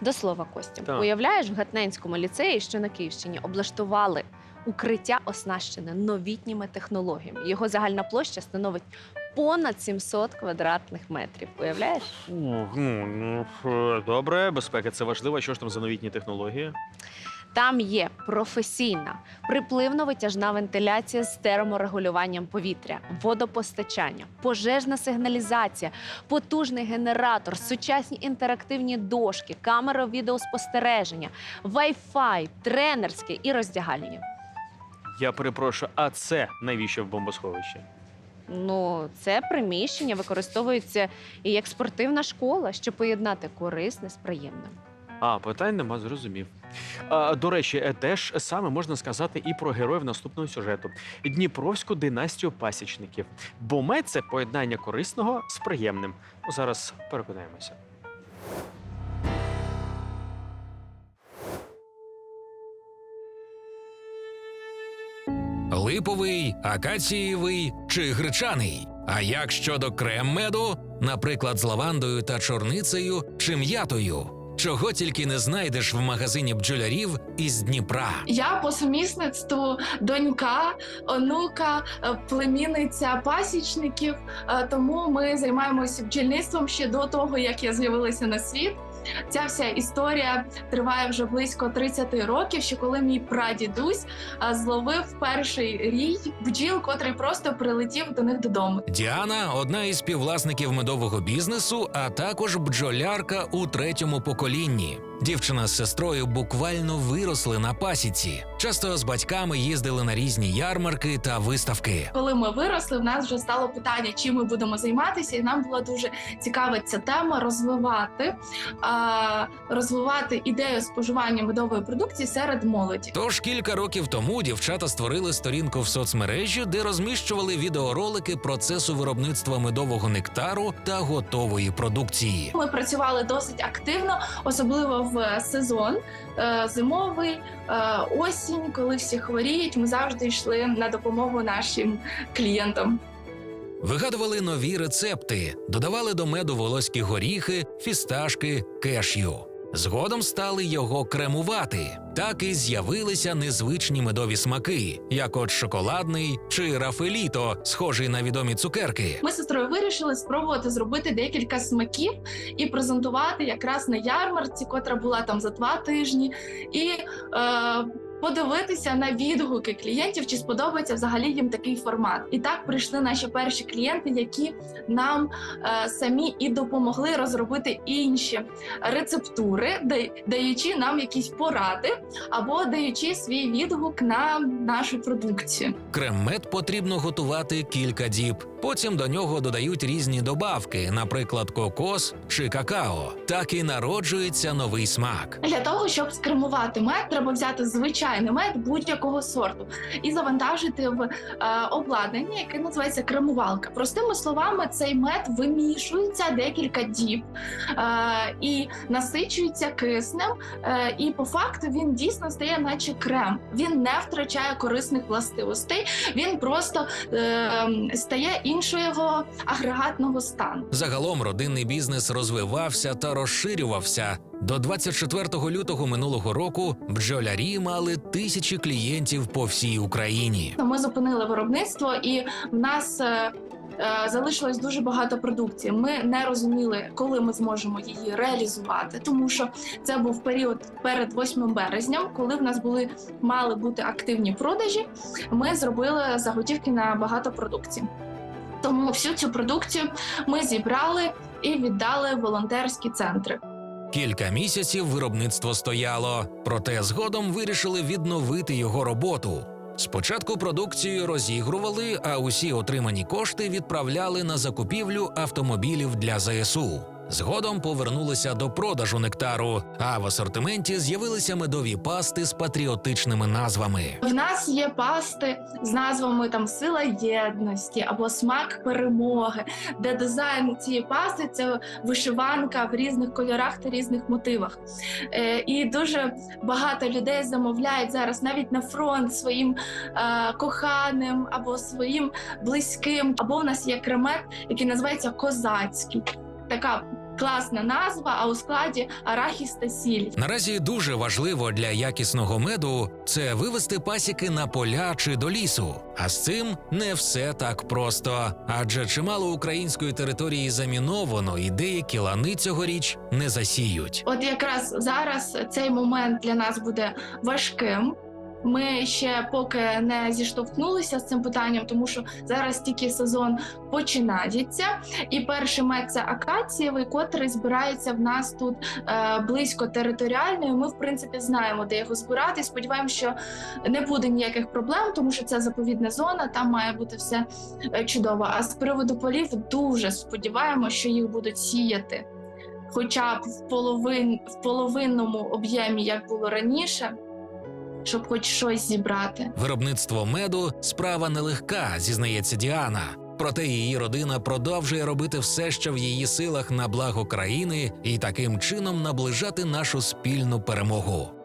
До слова, Костя, Так. уявляєш, в Гатненському ліцеї, що на Київщині, облаштували укриття, оснащене новітніми технологіями. Його загальна площа становить понад 700 квадратних метрів. Уявляєш? Ух, ну, ну, добре, безпека це важливо. Що ж там за новітні технології? Там є професійна припливно-витяжна вентиляція з терморегулюванням повітря, водопостачання, пожежна сигналізація, потужний генератор, сучасні інтерактивні дошки, камери відеоспостереження, Wi-Fi, тренерське і роздягальні. Я перепрошую, а це навіщо в бомбосховищі? Ну, це приміщення використовується і як спортивна школа, щоб поєднати корисне з приємним. А, питань нема, зрозумів. А, до речі, теж саме можна сказати і про героїв наступного сюжету: Дніпровську династію пасічників. Бо мед це поєднання корисного з приємним. Зараз переконаємося. липовий, акацієвий чи гречаний. А як щодо крем-меду, наприклад, з лавандою та чорницею чи м'ятою, чого тільки не знайдеш в магазині бджолярів із Дніпра. Я по сумісництву донька, онука, е, племінниця пасічників. е, Тому ми займаємося бджільництвом ще до того, як я з'явилася на світ. Ця вся історія триває вже близько 30 років. Ще коли мій прадідусь зловив перший рій бджіл, котрий просто прилетів до них додому. Діана одна із співвласників медового бізнесу, а також бджолярка у третьому поколінні. Дівчина з сестрою буквально виросли на пасіці. Часто з батьками їздили на різні ярмарки та виставки. Коли ми виросли, в нас вже стало питання, чим ми будемо займатися, і нам була дуже цікава ця тема розвивати, а, розвивати ідею споживання медової продукції серед молоді. Тож кілька років тому дівчата створили сторінку в соцмережі, де розміщували відеоролики процесу виробництва медового нектару та готової продукції. Ми працювали досить активно, особливо в сезон е, зимовий, е, осінь, коли всі хворіють. Ми завжди йшли на допомогу нашим клієнтам. Вигадували нові рецепти, додавали до меду волоські горіхи, фісташки, кешю. Згодом стали його кремувати. Так і з'явилися незвичні медові смаки, як от шоколадний чи рафеліто, схожий на відомі цукерки. Ми з сестрою вирішили спробувати зробити декілька смаків і презентувати якраз на ярмарці, котра була там за два тижні, і е, подивитися на відгуки клієнтів, чи сподобається взагалі їм такий формат. І так прийшли наші перші клієнти, які нам е, самі і допомогли розробити інші рецептури, даючи нам якісь поради або даючи свій відгук на нашу продукцію. Крем-мед потрібно готувати кілька діб. Потім до нього додають різні добавки, наприклад, кокос чи какао. Так і народжується новий смак. Для того, щоб скремувати мед, треба взяти звичайний мед будь-якого сорту і завантажити в е, обладнання, яке називається кремувалка. Простими словами, цей мед вимішується декілька діб е, і насичується киснем. Е, і по факту він дійсно стає, наче крем. Він не втрачає корисних властивостей. Він просто стає іншого агрегатного стану. Загалом родинний бізнес розвивався та розширювався. До 24 лютого минулого року бджолярі мали тисячі клієнтів по всій Україні. Ми зупинили виробництво, і в нас е, е, залишилось дуже багато продукції. Ми не розуміли, коли ми зможемо її реалізувати, тому що це був період перед 8 березням, коли в нас були мали бути активні продажі. Ми зробили заготівки на багато продукції. Тому всю цю продукцію ми зібрали і віддали волонтерські центри. Кілька місяців виробництво стояло, проте згодом вирішили відновити його роботу. Спочатку продукцію розігрували, а усі отримані кошти відправляли на закупівлю автомобілів для ЗСУ. Згодом повернулися до продажу нектару, а в асортименті з'явилися медові пасти з патріотичними назвами. В нас є пасти з назвами там Сила єдності або Смак перемоги, де дизайн цієї пасти це вишиванка в різних кольорах та різних мотивах. Е, і дуже багато людей замовляють зараз навіть на фронт своїм е, коханим або своїм близьким. Або у нас є кремет, який називається козацький. Така класна назва, а у складі арахіс та сіль. Наразі дуже важливо для якісного меду це вивести пасіки на поля чи до лісу. А з цим не все так просто, адже чимало української території заміновано, і деякі лани цьогоріч не засіють. От якраз зараз цей момент для нас буде важким. Ми ще поки не зіштовхнулися з цим питанням, тому що зараз тільки сезон починається. І перший мед це акацієвий, котрий збирається в нас тут е, близько територіально. Ми, в принципі, знаємо, де його збирати. Сподіваємося, що не буде ніяких проблем, тому що це заповідна зона, там має бути все е, чудово. А з приводу полів дуже сподіваємося, що їх будуть сіяти. Хоча б в половин в половинному об'ємі, як було раніше, щоб хоч щось зібрати. Виробництво меду справа нелегка, зізнається Діана. Проте її родина продовжує робити все, що в її силах на благо країни, і таким чином наближати нашу спільну перемогу.